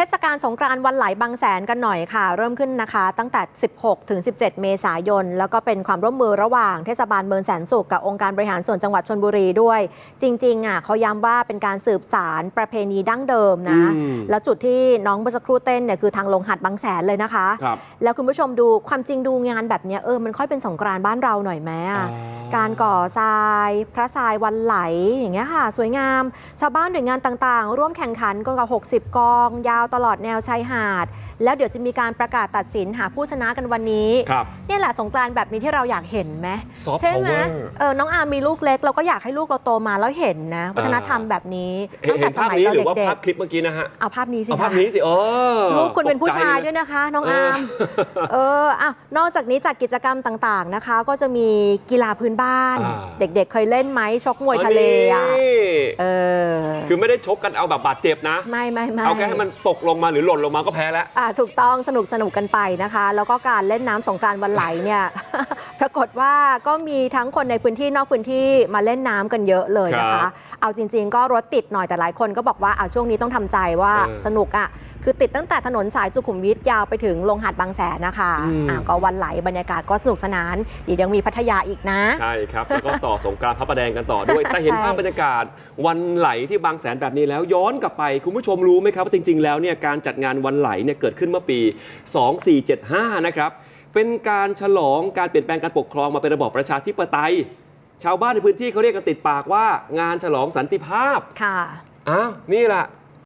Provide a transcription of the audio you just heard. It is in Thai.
เทศกาลสงกรานต์วันไหลบางแสนกันหน่อยค่ะ เริ่มขึ้นนะคะ ตั้งแต่ 16 ถึง 17 เมษายน แล้วก็เป็นความร่วมมือระหว่างเทศบาลเมืองแสนสุขกับองค์การบริหารส่วนจังหวัดชนบุรีด้วย จริงๆอะเขาย้ำว่าเป็นการสืบสารประเพณีดั้งเดิมนะอืมแล้วจุดที่น้องเมื่อสักครู่เต้นเนี่ยคือทางลงหัดบางแสนเลยนะคะครับแล้วคุณผู้ชมดูความจริงดูงานแบบเนี้ยเออมันค่อยเป็นสงกรานต์บ้านเราหน่อยไหมอะการก่อทราย พระทรายวันไหลอย่างเงี้ยค่ะ สวยงาม ชาวบ้านหน่วยงานต่างๆ ร่วมแข่งขันกันกว่า60 กองยาวตลอดแนวชายหาด แล้วเดี๋ยวจะมีการประกาศตัดสินหาผู้ชนะกันวันนี้ ครับ เนี่ยแหละสงกรานต์แบบนี้ที่เราอยากเห็นไหม Soft ใช่ไหม power เออน้องอาร์มมีลูกเล็ก เราก็อยากให้ลูกเราโตมาแล้วเห็นนะ วัฒนธรรมแบบนี้เห็นตั้งแต่เห็นสภาพมัยนี้เราหรือว่าเด็กภาพคลิปเมื่อกี้นะฮะ ๆเอาภาพนี้สิเอาคะภาพนี้สิเออลูกคุณเป็นผู้ชายตกใจด้วยนะคะ น้องเอออาร์มเอออะนอกจากนี้จัดกิจกรรมต่างๆนะคะ ก็จะมีกีฬาพื้นบ้าน อ่า เด็กๆ เคยเล่นไหมชกมวยทะเลอะนี่เออคือไม่ได้ชกกันเอาแบบบาดเจ็บนะ ไม่ไม่ไม่เอาแค่ให้มันตกลงมาหรือหล่นลงมาก็แพ้แล้ว อ่าถูกต้องสนุกสนุกกันไปนะคะ แล้วก็การเล่นน้ำสงกรานต์วันไหลเนี่ย ปรากฏว่าก็มีทั้งคนในพื้นที่นอกพื้นที่มาเล่นน้ำกันเยอะเลยนะครัคะ บเอาจริง ๆ ก็รถติดหน่อยแต่หลายคนก็บอกว่าอ่าช่วงนี้ต้องทำใจว่าเออสนุกอะคือติดตั้งแต่ถนนสายสุขุมวิทยาวไปถึงลงหาดบางแสนนะคะอืม อ่าก็วันไหลบรรยากาศก็สนุกสนานเดี๋ยวยังมีพัทยาอีกนะ ใช่ครับ แล้วก็ต่อสงกรานต์พระประแดงกันต่อด้วย แต่เห็นใช่ ภาพบรรยากาศ วันไหลที่บางแสนแบบนี้แล้วย้อนกลับไป คุณผู้ชมรู้ไหมครับว่าจริง ๆ แล้วเนี่ยการจัดงานวันไหลเนี่ยเกิดขึ้นเมื่อปี 2475 นะครับ เป็นการฉลองการเปลี่ยนแปลงการปกครองมาเป็นระบอบประชาธิปไตย ชาวบ้านในพื้นที่เขาเรียกกันติดปากว่า งานฉลองสันติภาพค่ะอ้าวนี่แหละ